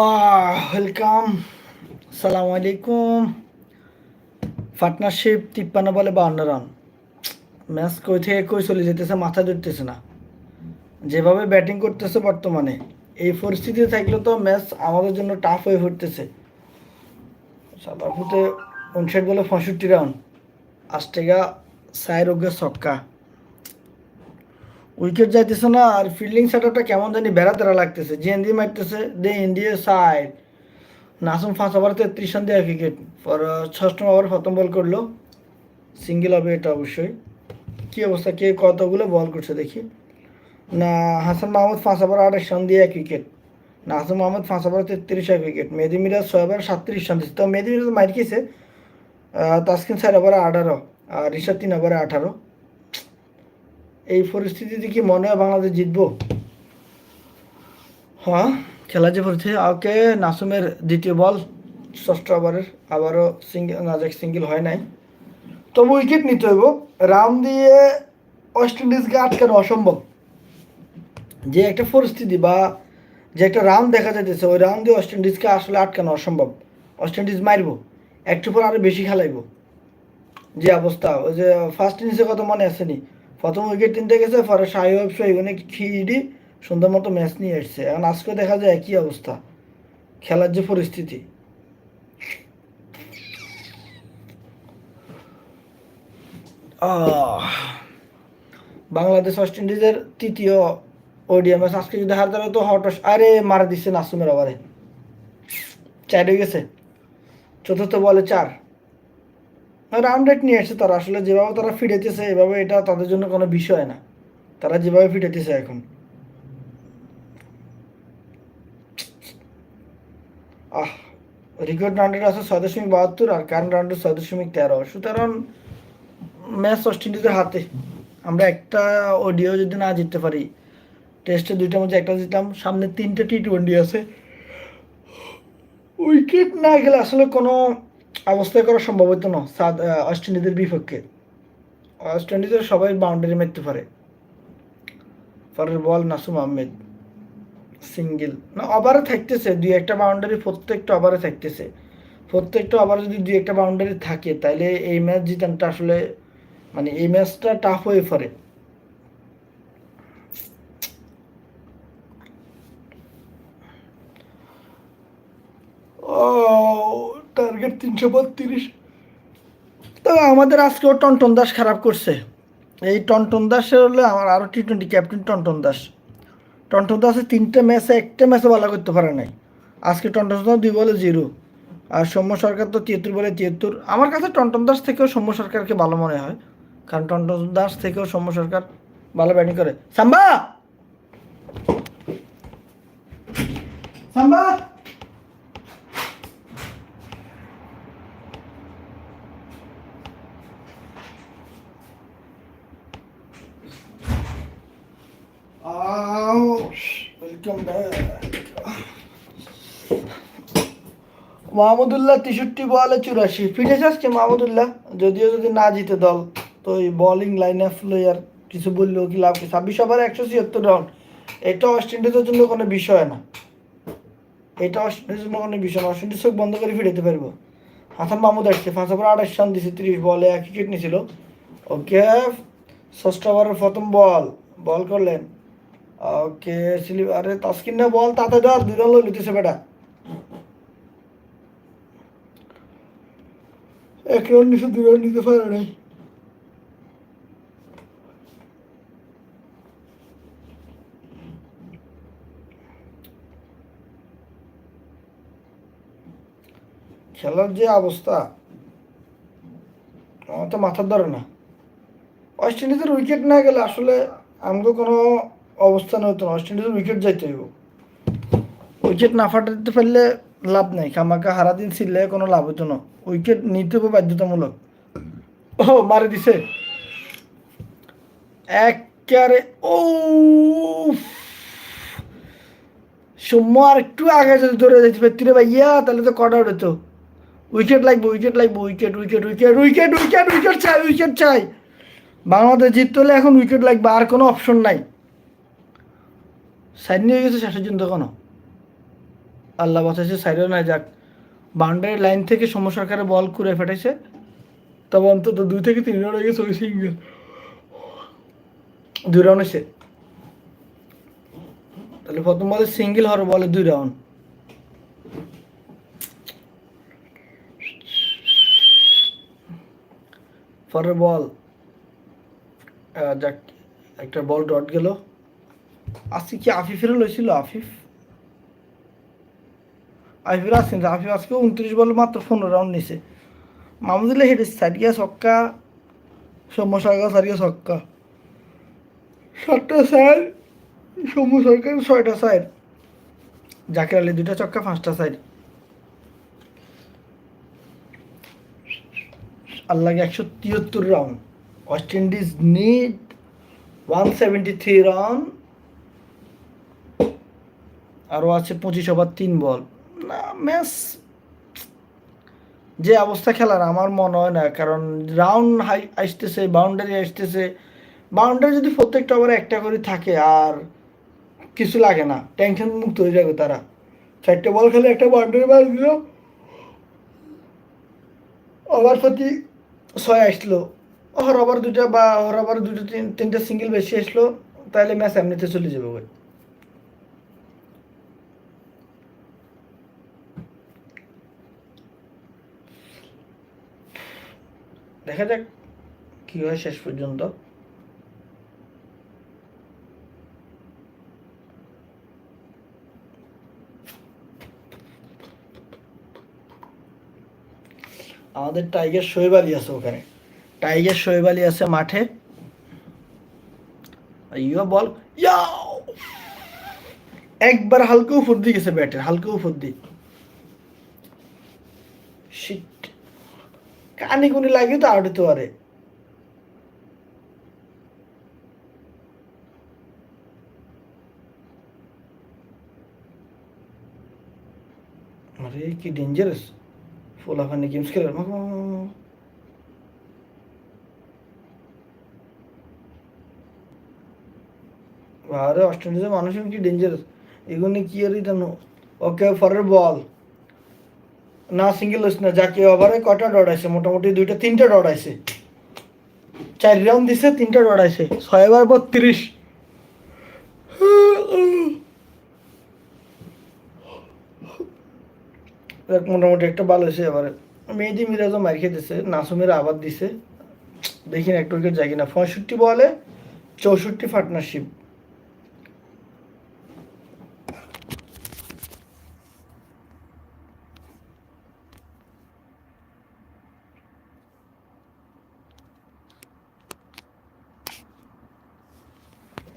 Welcome সালাম আলাইকুম। Partnership তিপ্পান্ন বলে বাউন্ন রান। ম্যাচ কই থেকে কই চলে যেতেছে মাথা ধরতেছে না। যেভাবে ব্যাটিং করতেছে বর্তমানে, এই পরিস্থিতিতে থাকলে তো ম্যাচ আমাদের জন্য টাফ হয়ে পড়তেছে। সাদাফুতে উনষাট বলে পঁয়ষট্টি রান। আষ্টেগা সায়ের ওগে ছক্কা। উইকেট যাইতেছে না, আর ফিল্ডিং সেটআপটা কেমন জানি বেড়া তেরা লাগতেছে। যে এন্দি মারতেছে, দে ইন্ডিয়া সাইড নাসুম ফাঁস ওভার তেত্রিশ রান দেওয়া ক্রিকেট পর ষষ্ঠ ওভার প্রথম বল করল। সিঙ্গেল হবে এটা অবশ্যই। কী অবস্থা? কে কতগুলো বল করছে দেখি। না, হাসান মাহমুদ পাঁচ ওভার আঠাশ রান দিয়ে এক উইকেট না হাসান মাহমুদ পাঁচ ওভার তেত্রিশ এক উইকেট মেহেদি মিরাজ ছয় ওভার সাতত্রিশ রান দিচ্ছে তো মেহেদি মিরাজ মার খেয়েছে তাসকিন চার ওভারে আঠারো, আর ঋষাদ তিন ওভারে আঠারো। এই পরিস্থিতিতে কি মনে হয় বাংলাদেশ জিতবো? হ্যাঁ খেলা যে পড়ছে ওকে নাসুমের দ্বিতীয় বল, ষষ্ঠ ওভারের, আবারও সিঙ্গেল নাজাক সিঙ্গেল হয় নাই। তবু উইকেট নিতে হইব। রান দিয়ে ওয়েস্ট ইন্ডিজকে আটকানো অসম্ভব। যে একটা পরিস্থিতি বা যে একটা রান দেখা যাইতেছে, ওই রান দিয়ে ওয়েস্ট ইন্ডিজকে আসলে আটকানো অসম্ভব। ওয়েস্ট ইন্ডিজ মারবো একটু পর আরও বেশি খেলাইবো। যে অবস্থা, ওই যে ফার্স্ট ইনিংসে কত মনে আসেনি? প্রথম উইকেট তিনটে গেছে, পরে সাহেব সাহেবনে খিডি, সুন্দর মতো ম্যাচ নিয়ে এসছে এখন আজকে দেখা যায় একই অবস্থা, খেলার যে পরিস্থিতি। বাংলাদেশ ওয়েস্ট ইন্ডিজের তৃতীয় ওডিয়া ম্যাচ আজকে যদি হার দাঁড়ায় তো হট আরে, মারা দিচ্ছে নাসুমের ওভারে। চার হয়ে গেছে। চতুর্থ বলে চার। রান রেট নিয়ে এসছে তারা। আসলে যেভাবে তারা ফিরেতেছে এভাবে এটা তাদের জন্য কোনো বিষয় না। তারা যেভাবে ফিরেতেছে এখন। আহ রেকর্ড রাউন্ডের আছে ছয় দশমিক বাহাত্তর আর কারেন্ট রাউন্ডের ছয় দশমিক তেরো। সুতরাং ম্যাচ ওয়েস্ট ইন্ডিজের হাতে। আমরা একটা ওডিও যদি না জিততে পারি টেস্টে দুইটার মধ্যে একটা জিতলাম, সামনে তিনটে টি টোয়েন্টি আছে। উইকেট না গেলে আসলে কোনো অবস্থায় করা সম্ভব হতো না, সাদ ওয়েস্ট ইন্ডিজের বিপক্ষে। ওয়েস্ট ইন্ডিজের সবাই বাউন্ডারি মারতে পারে। পরের বল নাসুম আহমেদ সিঙ্গেল না ওভারে থাকতেছে, দুই একটা বাউন্ডারি প্রত্যেকটা ওভারে থাকতেছে। প্রত্যেকটা ওভারে যদি দুই একটা বাউন্ডারি থাকে তাহলে এই ম্যাচ জিতানটা আসলে মানে এই ম্যাচটা টাফ হয়ে পড়ে ও টার্গেট তিনশো বত্রিশ তো আমাদের আজকেও টনটন দাস খারাপ করছে। এই টনটন দাসের হলে আমার আরও T twenty captain Liton Das. Liton দাসের তিনটে ম্যাচে একটা ম্যাচে ভালো করতে পারে নাই। আজকে টনটন দাস দুই বলে জিরো। আর সৌম্য সরকার তো তিয়াত্তর বলে তিয়াত্তর। আমার কাছে টনটন দাস থেকেও সৌম্য সরকারকে ভালো মনে হয়। কারণ টনটন দাস থেকেও সৌম্য সরকার ভালো ব্যাটিং করে। সাম্বা! সাম্বা ওয়েলকাম ব্যাক মাহমুদুল্লাহ তেষট্টি বলে চুরাশি। ফিটেছে আজকে মাহমুদুল্লাহ? যদিও যদি না জিতে দল, তো এই বোলিং লাইন আপ আর কিছু বললেও কি লাভ ছাব্বিশ ওভারে একশো ছিয়াত্তর রান এটা ওয়েস্ট ইন্ডিজের জন্য কোনো বিষয় না। এটা ওয়েস্ট ইন্ডিজের জন্য কোনো বিষয় না। ওয়েস্ট ইন্ডিজ চোখ বন্ধ করে ফিরেতে পারব। হাসান মাহমুদ আসছে। পাঁচ ওভার আঠাশ রান দিছে, তিরিশ বলে এক উইকেট নিয়েছিল ওকে ষষ্ঠ ওভারের প্রথম বল বল করলেন। ওকে, সিলি, আরে তাস্কিন না বল তাতে ধর, দুই রান লইতেছে বেটা। এক রান নিচে দুই রান নিতে পারে নাই খেলার যে অবস্থা, আমার তো মাথার ধরে না। ওয়েস্ট ইন্ডিজের উইকেট না গেলে আসলে আমাকে কোনো অবস্থান হতো না ওয়েস্ট ইন্ডিজের উইকেট যাইতে হইব। উইকেট না ফাটাতে পারলে লাভ নাই খামাকা হারা দিন ছিললে কোনো লাভ হতো না। উইকেট নিতে হবে বাধ্যতামূলক। ও, মারে দিছে। একেবারে ও সৌম্য আর একটু আগে যদি ধরে যেতে পারতি রে ভাইয়া, তাহলে তো কটা উঠতো উইকেট লাগবে উইকেট লাগবে wicket wicket wicket wicket wicket wicket চাই উইকেট চাই। বাংলাদেশ জিততে হলে এখন উইকেট লাগবে, আর কোনো অপশন নাই। সাইড নিয়ে গেছে, শেষের জন্য কোনো আল্লাহ বাঁচাইছে, সাইডও না যাক। বাউন্ডারি লাইন থেকে সৌম সরকারে বল করে ফেটাইছে তবে অন্তত দুই থেকে তিন রাউন্ড গেছে ওই সিঙ্গেল। দুই রাউন্ড এসে তাহলে প্রথম বলে সিঙ্গেল হওয়ার বলে দুই রাউন্ড পরের বল যাক, একটা বল ডট গেল। আজকে কি আফিফেরও লইছিল আফিফ? আফিফের আসছেন আফিফ আজকে উনত্রিশ বলে মাত্র পনেরো রাউন্ড নিছে। মামুদুল্লাহ হেডে সারিয়া ছক্কা, সৌম্য সরকার সারিয়া ছক্কা। সাতটা সাইড সৌম্য সরকার ছয়টা সাইড জাকির আলী দুটা ছক্কা, পাঁচটা সাইড আল্লাহকে একশো তিয়াত্তর round West Indies need one seventy three run আরও আছে পঁচিশ ওভার, তিন বল। না, ম্যাচ যে অবস্থা খেলার, আমার মনে হয় না। কারণ রাউন্ড হাই আসতেছে বাউন্ডারি আসতেছে। বাউন্ডারি যদি প্রত্যেকটা ওভারে একটা করে থাকে, আর কিছু লাগে না। টেনশন মুক্ত হয়ে যাবে তারা। চারটে বল খেলে একটা বাউন্ডারি মার দিল। ওভার প্রতি ছয় আসলো। ওর ওভার দুটা বা ওর ওভার দুটো তিন, তিনটা সিঙ্গেল বেশি আসলো। তাহলে ম্যাচ এমনিতে চলে যাবে দেখা যাক কি হয় শেষ পর্যন্ত। আমাদের টাইগার শোয়েব আলী আছে ওখানে। টাইগার শোয়েব আলী আছে মাঠে। ইয়া বল। একবার হালকা উপর দিয়ে গেছে ব্যাটের, হালকা উপর দিয়ে তো আউট হতে পারে আরে, কি ডেঞ্জারাস ফোলাফানি গেমস খেলার আরে অস্ট্রেলিয়ার মানুষ কি ডেঞ্জারাস এগুলো কি আর এটা ওকে ফরের বল। না সিঙ্গেল হচ্ছে না যাকে ওভারে কটা ডট আছে মোটামুটি দুইটা, তিনটা ডট আছে চার রাউন্ড দিছে, তিনটা ডট আছে ছয় ওভার বত্রিশ মোটামুটি একটা ভালো হয়েছে এবারে। মেহেদি মিরাজও মার খেতেছে, নাসুমের আবার দিছে। দেখি না, একটু উইকেট যায় কিনা। পঁয়ষট্টি বলে চৌষট্টি পার্টনারশিপ